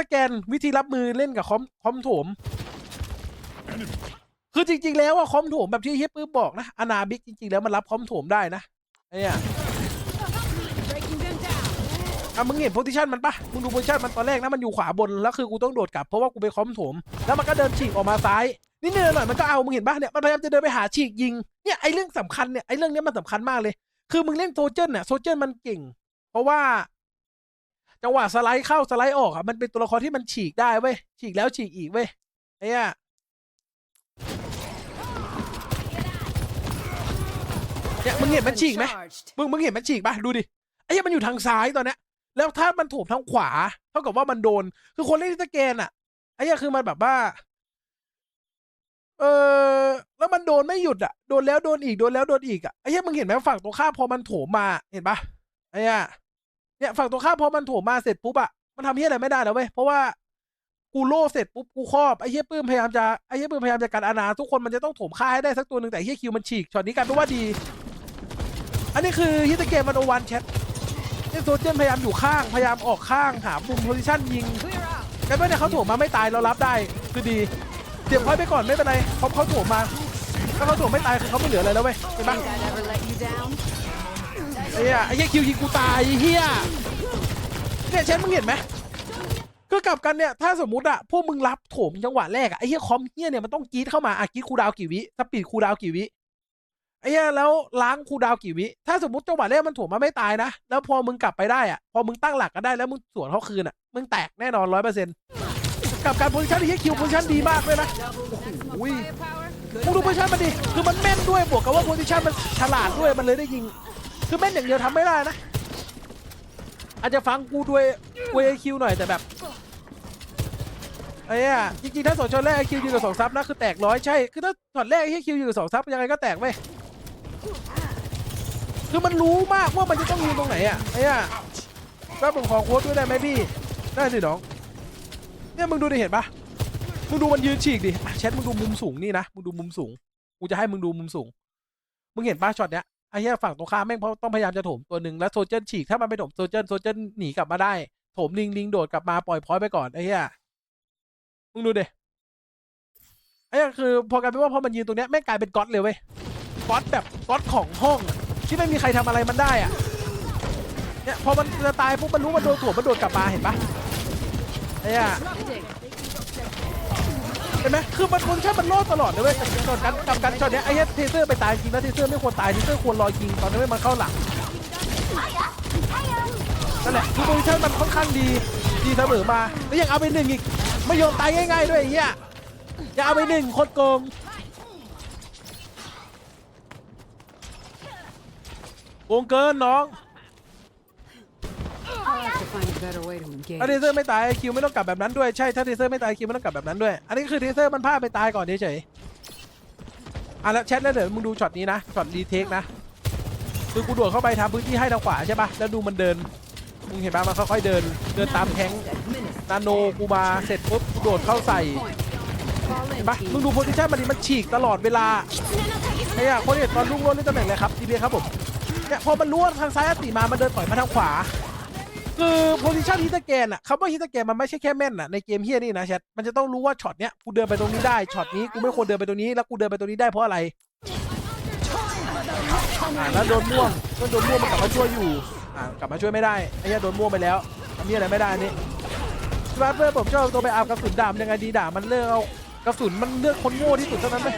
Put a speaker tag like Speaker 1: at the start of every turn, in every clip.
Speaker 1: สแกนวิธีรับมือเล่นกับคอมคอมโถม คือจริง ๆ แล้วอะคอมโถมแบบที่เฮียปื้มบอกนะอนาบิกจริง ๆ แล้วมันรับคอมโถมได้นะไอ้เนี่ยอะมึงเห็นโพซิชันมันปะมึงดูโพซิชันมันตอนแรกนะมันอยู่ขวาบนแล้วคือกูต้องโดดกลับเพราะว่ากูไปคอมโถม แล้วมันก็เดินฉีกออกมาซ้ายนิดนึงหน่อยมันก็เอามึงเห็นปะเนี่ยมันพยายามจะเดินไปหาฉีกยิงเนี่ยไอ้เรื่องสำคัญเนี่ยไอ้เรื่องนี้มันสำคัญมากเลย คือมึงเล่นโซเจนเนี่ยโซเจนมันเก่ง เพราะว่า จังหวะสไลด์เข้าสไลด์ออกอะมันเป็นตัวละครที่มันฉีกได้เว้ยฉีกแล้วฉีกอีกเว้ยไอ้เนี่ยเนี่ยมึงเห็นมันฉีกไหมมึงมึงเห็นมันฉีกปะดูดิไอ้เหี้ยมันอยู่ทางซ้ายตอนเนี้ย แล้วถ้ามันโถมทางขวา เท่ากับว่ามันโดน คือคนเล่นที่สแกนอะไอ้เหี้ยคือมันแบบว่า เออแล้วมันโดนไม่หยุดอะโดนแล้วโดนอีกโดนแล้วโดนอีกอะไอ้เหี้ยมึงเห็นไหมฝั่งตรงข้ามพอมันโถมมาเห็นปะไอ้เหี้ย เนี่ยฝั่งตรงข้ามพอมันโถมมาเสร็จปุ๊บอะมันทำเหี้ยอะไรไม่ได้แล้วเว้ยเพราะว่ากูโล่เสร็จปุ๊บกูครอบไอ้เหี้ยปื้มพยายามจะไอ้เหี้ยปื้มพยายามจะกันอาณาทุกคนมันจะต้องโถมฆ่าให้ได้สักตัวหนึ่งแต่เหี้ยคิวมันฉีกช็อตนี้กลายเป็นว่าดี อันนี้คือฮิตเกมมันโอวันแชทเนี่ยโซเจนพยายามอยู่ข้างพยายามออกข้างหามุมโพซิชันยิง
Speaker 2: Clear out.
Speaker 1: กันว่าเนี่ยเขาโถมมาไม่ตายเรารับได้คือดีเสียบพอยไปก่อนไม่เป็นไรเพราเขาโถมมาถ้าเขาโถมไม่ตายคือเขาไม่เหลืออะไรแล้วเว้ยเห็นปะ ไอ้เหี้ยไอ้เหี้ยคิวยิงกูตายไอ้เหี้ยเนี่ยเชนมึงเห็นไหมคือกลับกันเนี่ยถ้าสมมติอะพวกมึงรับโถมจังหวะแรกอะไอ้เหี้ยคอมเหี้ยเนี่ยมันต้องกรีดเข้ามาอะกรีดคูลดาวน์กี่วิสปีดคูลดาวน์กี่วิไอ้เหี้ยแล้วล้างคูลดาวน์กี่วิถ้าสมมติจังหวะแรกมันโถมมาไม่ตายนะแล้วพอมึงกลับไปได้อะพอมึงตั้งหลักกันได้แล้วมึงสวนเขาคืนอะมึงแตกแน่นอนร้อยเปอร์เซ็นต์กับการโพซิชันที่เหี้ยคิวโพซิชันดีมากเลยนะ
Speaker 2: Maximum
Speaker 1: Ui.
Speaker 2: firepower.
Speaker 1: มึงดูโพซิชันมันดิคือมันแม่นด้วยบวกกับว่าโพซิชันมันฉลาดด้วยมันเลยได้ยิง คือแม่นอย่างเดียวทำไม่ได้นะ อาจจะฟังกูด้วยเวคิวหน่อยแต่แบบไอ้เนี่ยจริงๆถ้าสองช็อตแรกไอคิวยืนกับสองซับนะคือแตกร้อยใช่ คือถ้าช็อตแรกไอคิวยืนกับสองซับยังไงก็แตกเว้ยคือมันรู้มากว่ามันจะต้องยืนตรงไหนอะไอ้เนี่ยก็ผมขอโค้ดด้วยได้ไหมพี่ได้สิน้องเนี่ยมึงดูดิเห็นปะมึงดูมันยืนฉีกดิแชทมึงดูมุมสูงนี่นะมึงดูมุมสูงกูจะให้มึงดูมุมสูง มึงเห็นป้าช็อตเนี้ย ไอ้เหี้ยฝั่งตรงข้ามแม่งเพราะต้องพยายามจะโถมตัวหนึ่งแล้วโซเจนฉีกถ้ามันไปโถมโซเจนโซเจนหนีกลับมาได้โถมลิงลิงโดดกลับมาปล่อยพอยไปก่อนไอ้เหี้ยมึงดูเดไอ้เหี้ยคือพอกลายเป็นว่าพอมันยืนตรงเนี้ยแม่งกลายเป็นก๊อตเลยเว้ยก๊อตแบบก๊อตของห้องที่ไม่มีใครทำอะไรมันได้อะเนี่ยพอมันจะตายปุ๊บมันรู้มันโดนถ่วงมันโดดกลับมาเห็นปะไอ้เหี้ย ห็นไหมคือมันคนแค่มันโลดตลอดเลยเว้ยแต่ช็อตกันกับกันช็อตเนี้ยไอ้เหี้ยเทเซอร์ไปตายจริงแล้วเทเซอร์ไม่ควรตายเทเซอร์ควรรอยิงตอนนี้ไม่มาเข้าหลังนั่นแหละคือโพซิชั่นมันค่อนข้างดีดีเสมอมาแล้วยังเอาไปหนึ่งอีกไม่ยอมตายง่ายๆด้วยไอ้เหี้ยยังเอาไปหนึ่งโคตรโกงโกงเกินน้อง ถ้าเทเซอร์ไม่ตายไอคิวไม่ต้องกลับแบบนั้นด้วยใช่ถ้าเทเซอร์ไม่ตายคิวไม่ต้องกลับแบบนั้นด้วย อันนี้คือเทเซอร์มันพลาดไปตายก่อนเฉยๆอะแล้วแชทแล้วเดี๋ยวมึงดูช็อตนี้นะช็อตรีเทคนะคือกูโดดเข้าไปทำพื้นที่ให้ทางขวาใช่ปะแล้วดูมันเดินมึงเห็นปะมันค่อยๆเดิน เดินตามแทงนาโนกูมาเสร็จปุ๊บกูโดดเข้าใส่เห็นปะมึงดูโพซิชันมันดิมันฉีกตลอดเวลาไอ้อะคนเห็นตอนลุงรถเล่นตำแหน่งเลยครับทีเบียครับผมเนี่ยพอมันรู้ว่าทางซ้ายอติมามันเดินต่อยมาทางขวา คือโพซิชันฮิตแกนอะคำว่าฮิตแกนมันไม่ใช่แค่แม่นอะในเกมเฮียนี่นะแชทมันจะต้องรู้ว่าช็อตเนี้ยกูเดินไปตรงนี้ได้ช็อตนี้กูไม่ควรเดินไปตรงนี้แล้วกูเดินไปตรงนี้ได้เพราะอะไรอ่าแล้วโดนม่วงก็โดนม่วงมันกลับมาช่วยอยู่อ่ากลับมาช่วยไม่ได้ไอ้เหี้ยโดนม่วงไปแล้วทำเหี้ยอะไรไม่ได้นี่สมาร์ทเพื่อนผมชอบตัวไปอาบกระสุนดามยังไงดีด่ามันเลือกเอากระสุนมันเลือกคนโง่ที่สุดเท่านั้นไหม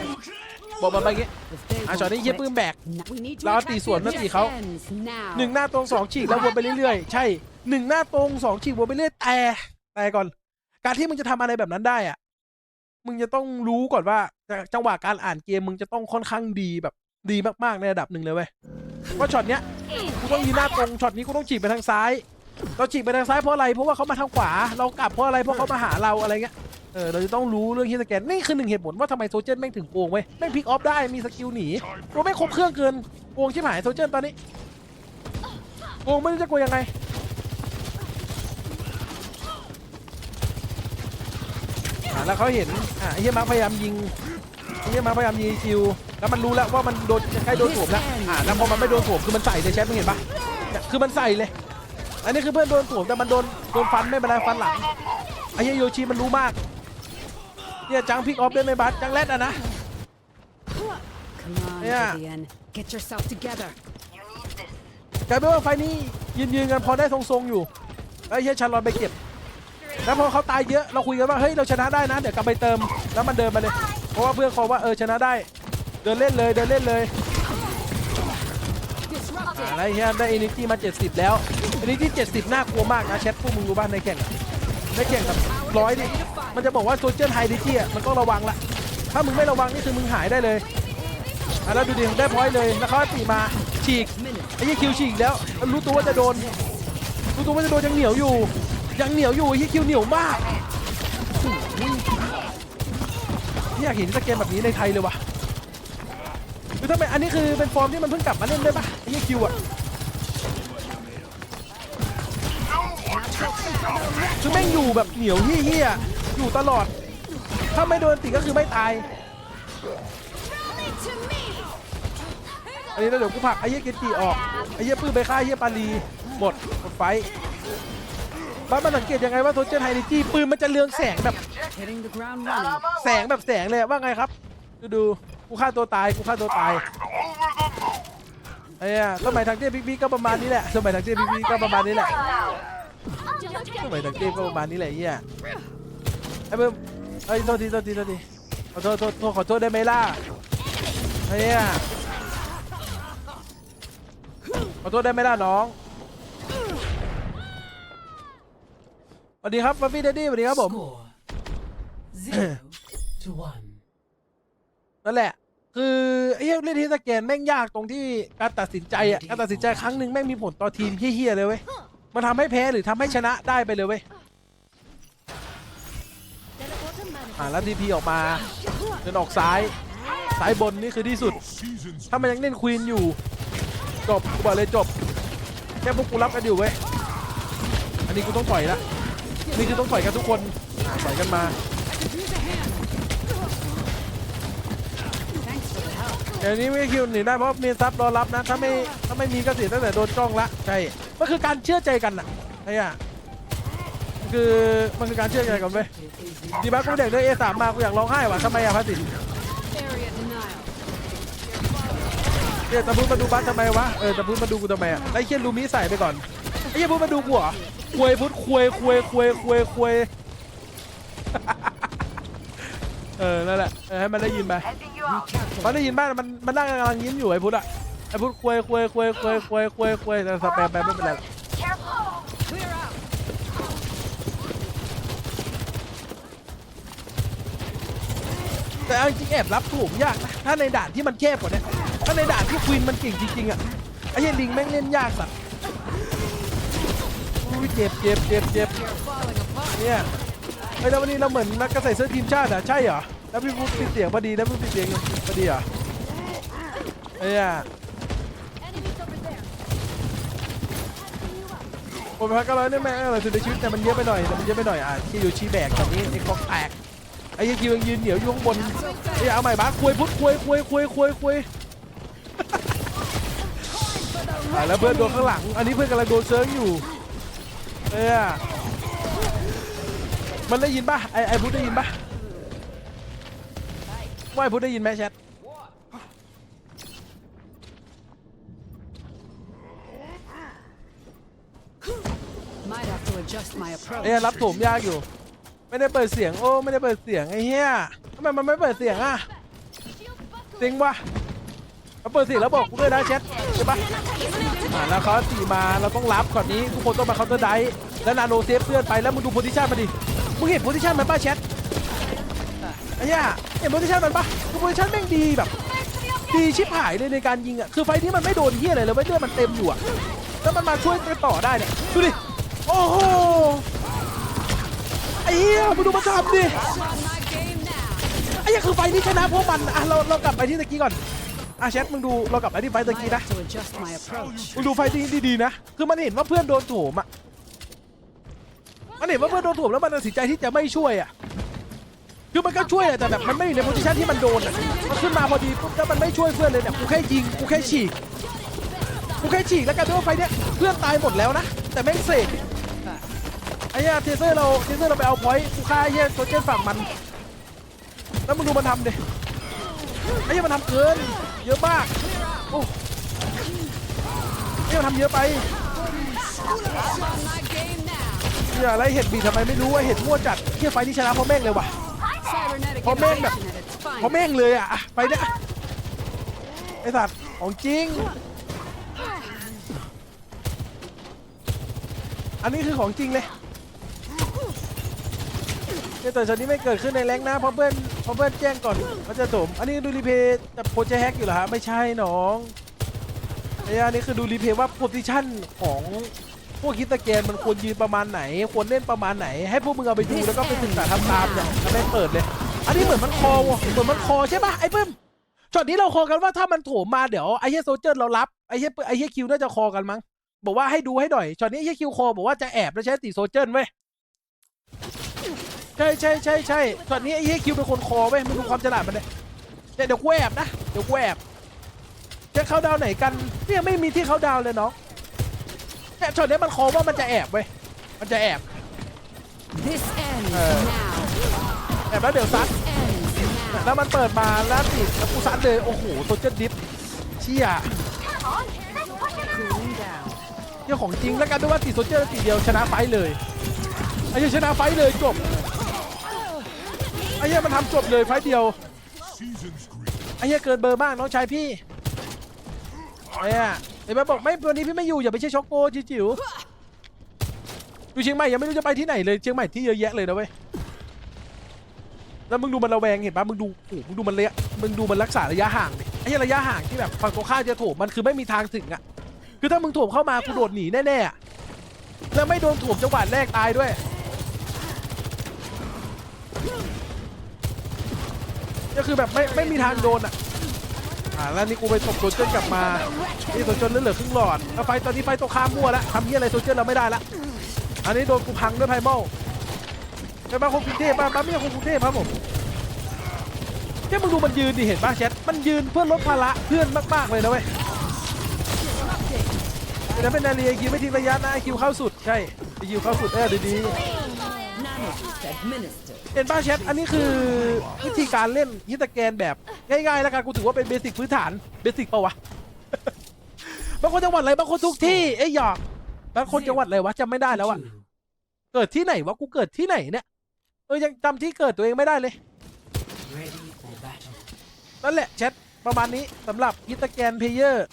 Speaker 1: บอกมันไปงี้อะช็อตนี้เหี้ย
Speaker 2: quit,
Speaker 1: ปื้มแบก
Speaker 2: we need to
Speaker 1: แล้วตีสวนแล้วตีเขาหนึ่งหน้าตรงสองฉีกแล้ววนไปเรื่อยๆ ใช่ หนึ่งหน้าตรงสองฉีกวนไปเรื่อยแต่แต่ก่อน การที่มึงจะทำอะไรแบบนั้นได้อะ มึงจะต้องรู้ก่อนว่า จังหวะการอ่านเกมมึงจะต้องค่อนข้างดีแบบดีมากๆในระดับหนึ่งเลยเว้ยว่าช็อตเนี้ยกูต้องยืนหน้าตรงช็อตนี้กูต้องฉีกไปทางซ้ายเราฉีกไปทางซ้ายเพราะอะไรเพราะว่าเขามาทางขวา เรากลับเพราะอะไรเพราะเขามาหาเราอะไรเงี้ยเออเราจะต้องรู้เรื่องฮิสแกนนี่คือหนึ่งเหตุผลว่าทำไมโซเจนแม่งถึงโกงเว้ยแม่งพลิกออฟได้มีสกิลหนีเราไม่ครบเครื่องเกินโกงชิบหายโซเจนตอนนี้โกงไม่รู้จะโกงยังไงาแล้วเขาเห็นอ่าไอ้เฮียมาร์คพยายามยิงไอ้เฮียมาร์คพยายามยิงคิวแล้วมันรู้แล้วว่ามันโดนใกล้โดนสวมแล้วอ่าแล้วพอมันไม่โดนสวมคือมันใส่เลยแชทมึงเห็นปะเนี่ยคือมันใส่เลย อันนี้คือเพื่อนโดนสวมแต่มันโดนโดนฟันไม่เป็นไรฟันหลังไอ้เหี้ยโยชิมันรู้มากเนี่ยจังพิกออฟได้ไหมบัสจังแรดอะนะ
Speaker 2: Come on,
Speaker 1: Yeah.
Speaker 2: Vivian. Get yourself together.
Speaker 1: กลายเป็นว่าไฟล์นี้ยืนยืนกันพอได้ทรงๆอยู่ไอ้เหี้ยชันรอนไปเก็บ แล้วพอเขาตายเยอะเราคุยกันว่าเฮ้ยเราชนะได้นะเดี๋ยวกลับไปเติมแล้วมันเดินมาเลย เพราะว่าเพื่อนเขาว่าเออชนะได้ เดินเล่นเลยเดินเล่นเลยอ่าแล้วไอ้เหี้ยได้เอนิตี้มา 70 แล้วเอนิตี้70 น่ากลัวมากนะแชทพวกมึงรู้บ้านในแข่งในแข่งแบบร้อยดิมันจะบอกว่าโซเชียลไฮดิจี้อะมันก็ระวังละถ้ามึงไม่ระวังนี่คือมึงหายได้เลยอะแล้วดูดิได้พอยต์เลยแล้วเขาตีมาฉีกไอ้ยี่คิวฉีกแล้วรู้ตัวว่าจะโดนรู้ตัวว่าจะโดนยังเหนียวอยู่ ยังเหนียวอยู่ไอ้คิวเหนียวมากโอ้โหอยากเห็นสเกมแบบนี้ในไทยเลยวะคือถ้าเป็นอันนี้คือเป็นฟอร์มที่มันเพิ่งกลับมาเล่นได้ปะไอ้ยี่คิวอะคือแม่งอยู่แบบเหนียวเฮี้ยๆอยู่ตลอด ถ้าไม่โดนติก็คือไม่ตายอันนี้แล้วเดี๋ยวกูผักไอ้เหี้ยเกจิออกไอ้เหี้ยปื้มไปฆ่าไอ้เหี้ยปาลีหมดหมดไฟ บ้านมันสังเกตยังไงว่าโทเจนไฮนิจี้ปืนมันจะเรืองแสงแบบ
Speaker 2: Hitting the ground running.
Speaker 1: แสงแบบแสงเลยว่าไงครับ ดูดูกูฆ่าตัวตายกูฆ่าตัวตายไอ้เนี่ยสมัยทางเตี้ยบิ๊กบิ๊กก็ประมาณนี้แหละสมัยทางเตี้ยบิ๊กบิ๊กก็ประมาณนี้แหละสมัยทางเตี้ยก็ประมาณนี้แหละไอ้เหี้ยไอ้เบิ้มไอ้ยโทษทีโทษทีโทษทีขอโทษโทษโทษขอโทษได้ไหมล่ะไอ้เนี่ยขอโทษได้ไหมล่ะน้อง สวัสดีครับฟัฟฟี่เดดดี้สวัสดีครับผม
Speaker 3: Score zero to one.
Speaker 1: นั่นแหละ คือไอ้เหี้ยเล่นที่สแกนแม่งยากตรงที่การตัดสินใจอะการตัดสินใจครั้งหนึ่งแม่งมีผลต่อทีมเฮี้ยๆเลยเว้ยมันทำให้แพ้หรือทำให้ชนะได้ไปเลยเว้ยอ่าแล้วทีพีออกมาเดินออกซ้ายซ้ายบนนี่คือที่สุด ถ้ามันยังเล่นควีนอยู่ จบกูบอกเลยจบ แค่พวกกูรับกันอยู่เว้ย อันนี้กูต้องปล่อยละ นี่คือต้องปล่อยกันทุกคนอ่าปล่อยกันมา
Speaker 2: Thanks for the help.
Speaker 1: เดี๋ยวนี้ไม่คิวหนีได้เพราะมีซับรอรับนะ ถ้าไม่ถ้าไม่มีก็เสียตั้งแต่โดนจ้องละใช่มันคือการเชื่อใจกันอะไอ้อะมันคือมันคือการเชื่อใจกันเว้ยดีบ้ากูเด็กด้วยเอสามมากูอยากร้องไห้ว่ะทำไมอะพระสินเนี่ยตะพูดมาดูบ้านทำไมวะเออตะพูดมาดูกูทำไมอะไอ้เคียนลูมิใส่ไปก่อนไอ้เคียพูดมาดูกูเหรอ ควยพุทธควยควยควยควยควยเออ นั่นแหละเออให้มันได้ยินไปมันได้ยินบ้างมัน มันนั่งกำลังยิ้มอยู่ไอ้พุทธอะไอ้พุทธควยควยควยควยควยควยควยแต่สแปมไปไม่เป็นไรหรอกแต่เอาจริงแอบรับถูกยากนะถ้าในด่านที่มันแคบกว่านี้ถ้าในด่านที่ควีนมันเก่งจริงๆอะไอ้เหี้ยลิงแม่งเล่นยากสัตว์ อุ้ยเจ็บเจ็บเจ็บเจ็บเนี่ยไอ้ยแล้ววันนี้เราเหมือนนักกระใส่เสื้อทีมชาติอะใช่เหรอแล้วพี่พูดปิดเสียงพอดีแล้วพี่ปิดเสียงพอดีเหรอไอ้เนี่ยผมพักก็ร้อยเนี่ยแม่งอะไรสุดในชีวิตแต่มันเยอะไปหน่อยแต่มันเยอะไปหน่อยอะที่อยู่ชีแบกแบบนี้ไอ้กองแตกไอ้ยังยืนยืนเหนียวอยู่ข้างบนไอ้เอาใหม่บ้าคุยพุทธคุยคุยคุยคุยคุยอะแล้วเพื่อนโดนข้างหลัง อันนี้เพื่อนกำลังโดนเซิร์ฟอยู่ เอ้ยมันได้ยินป่ะไอ้ไอ้พุทธได้ยินป่ะว่าไอ้พุทธได้ยินไหมแชท
Speaker 2: Might have to adjust my approach.
Speaker 1: เอ้ยรับโถมยากอยู่ ไม่ได้เปิดเสียงโอ้ไม่ได้เปิดเสียงไอ้เหี้ยทำไมมันไม่เปิดเสียงอะจริงปะเขาเปิดเสียงแล้วบอกกูด้วยนะแชทใช่ปะอ่าแล้วเขาตีมาเราต้องรับก่อนนี้ทุกคนต้องมาเคาน์เตอร์ไดฟ์แล้วนาโนเซฟเพื่อนไปแล้วมึงดูโพซิชันมาดิมึงเห็นโพซิชันมันป่ะแชทไอ้เหี้ยเห็นโพซิชันมันป่ะคือโพซิชันแม่งดีแบบดีชิบหายเลยในการยิงอะคือไฟที่มันไม่โดนเหี้ยอะไรเลยเว้ยเลือดมันเต็มอยู่อะแล้วมันมาช่วยต่อได้เนี่ยดูดิโอ้โหไอ้เหี้ยมึงดูมันทำดิไอ้เหี้ยคือไฟที่ชนะเพราะมันอะเราเรากลับไปที่ตะกี้ก่อน อะแชทมึงดูเรากลับไปที่ไฟตะ
Speaker 2: Might
Speaker 1: กี้นะ
Speaker 2: have to adjust my approach.
Speaker 1: มึงดูไฟที่ดีๆนะ คือมันเห็นว่าเพื่อนโดนโถมอะมันเห็นว่าเพื่อนโดนโถมแล้วมันตัดสินใจที่จะไม่ช่วยอะคือมันก็ช่วยอะแต่แบบมันไม่อยู่ในโพซิชันที่มันโดนอะมันขึ้นมาพอดีปุ๊บแล้วมันไม่ช่วยเพื่อนเลยเนี่ยกูแค่ยิงกูแค่ฉีกกูแค่ฉีกแล้วกลายเป็นว่าไฟเนี้ยเพื่อนตายหมดแล้วนะแต่แม่งเสกไอ้อ้เหี้ยเทเซอร์เราเทเซอร์เราไปเอาพอยต์กูฆ่าไอ้เหี้ยโซเจนฝั่งมัน แล้วมึงดูมันทำดิ ไอ้เหี้ยมันทำเกิน เยอะมากโอ้ไอ้เหี้ยมันทำเยอะไป
Speaker 2: On my game now.
Speaker 1: เหี้ยอะไรเห็ดบีทำไมไม่รู้ว่าเห็ดมั่วจัดเหี้ยไฟนี่ชนะเพราะแม่งเลยว่ะ
Speaker 2: Cybernetic
Speaker 1: Có men
Speaker 2: innovation at its
Speaker 1: เพราะแม่งเลยอะไปเนี่ยไอสัตว์ของจริง อันนี้คือของจริงเลยเนี่ยแต่ช็อตนี้ไม่เกิดขึ้นในแรงนะเพราะเพื่อน ราะเพื่อนแจ้งก่อนเขาจะโถมอันนี้ดูรีเพย์แต่โปรเจแฮกอยู่เหรอฮะไม่ใช่น้องไอ้อันนี้คือดูรีเพย์ว่าโพซิชันของพวกคิดตะแกนมันควรยืนประมาณไหน ควรเล่นประมาณไหน ให้พวกมึงเอาไปดูแล้วก็ไปศึกษาทำตามเนี่ยแล้วไม่เปิดเลย อันนี้เหมือนมันคอว่ะเหมือนมันคอใช่ปะไอ้ปื้มช็อตนี้เราคอกันว่าถ้ามันโถมมาเดี๋ยวไอ้เฮียโซเจอร์เรารับไอ้เฮียไอ้เฮียคิวน่าจะคอกันมั้งบอกว่าให้ดูให้หน่อยช็อตนี้ไอ้เฮียคิวคอบอกว่าจะแอบแล้วใช้ตีโซเจอร์เว้ย ใช่ใช่ใช่ใช่ช็อตนี้ไอ้เฮียคิวเป็นคนคอเว้ยมึงดูความฉลาดมันเลยเดี๋ยวเดี๋ยวกูแอบนะ เดี๋ยวกูแอบจะเข้าดาวไหนกันเนี่ยไม่มีที่เข้าดาวเลยน้องเนี่ยช็อตนี้มันคอว่ามันจะแอบเว้ยมันจะแอบ
Speaker 2: This ends
Speaker 1: Uh.
Speaker 2: now.
Speaker 1: แอบแล้วเดี๋ยวซัด
Speaker 2: Ends now.
Speaker 1: แล้วมันเปิดมาแล้วติดแล้วกูซัดเลยโอ้โหโซเจอร์ดิฟเชี่ย
Speaker 2: Cooling down.
Speaker 1: เชี่ยของจริงแล้วกันด้วยว่าติดโซเจอร์ติดเดียวชนะไฟท์เลยไอ้เหี้ยชนะไฟท์เลยจบ ไอ้เหี้ยมันทำจบเลยไฟเดียวไอ้เหี้ยเกินเบอร์มากน้องชายพี่ไอ้เหี้ยไอ้บ้าบอกไม่วันนี้พี่ไม่อยู่อย่าไปเชื่อช็อกโกจิ๋วอยู่เชียงใหม่ยังไม่รู้จะไปที่ไหนเลยเชียงใหม่ที่เยอะแยะเลยนะเว้ยแล้วมึงดูมันระแวงเห็นปะมึงดูโอ้มึงดูมันระยะมึงดูมันรักษาระยะห่างดิไอ้เหี้ยระยะห่างที่แบบฝั่งตรงข้ามจะโถมมันคือไม่มีทางถึงอะคือถ้ามึงโถมเข้ามากูโดดหนีแน่ๆแล้วไม่โดนโถมจังหวะแรกตายด้วย ก็คือแบบไม่ไม่มีทางโดนอะอ่าแล้วนี่กูไปตบโซเจนกลับมานี่โซเจนเหลือครึ่งหลอดแล้วไฟตอนนี้ไฟตกข้ามมั่วแล้วทำเหี้ยอะไรโซเจนเราไม่ได้ละอันนี้โดนกูพังด้วยไพเมลไปบ้านคนกรุงเทพบ้านบ้านไม่ใช่คนกรุงเทพครับผมแค่มึงดูมันยืนดิเห็นป่ะแชทมันยืนเพื่อลดภาระเพื่อนมากๆเลยนะเว้ยแต่ถ้าเป็นนาเรียคิวไม่ทิ้งระยะนะคิวเข้าสุดใช่คิวเข้าสุดเออดีๆ เห็นป่ะแชทอันนี้คือวิธีการเล่นฮิตาแกนแบบง่ายๆแล้วกันกูถือว่าเป็นเบสิกพื้นฐานเบสิกปล่าวะบางคนจังหวัดอะไรบางคนทุกที่เอ้หยอกบางคนจังหวัดอะไรวะจำไม่ได้แล้วอะเกิดที่ไหนวะกูเกิดที่ไหนเนี่ยเออยังจำที่เกิดตัวเองไม่ได้เลยนั่นแหละแชทประมาณนี้สำหรับอิตาแกนเพลเยอร์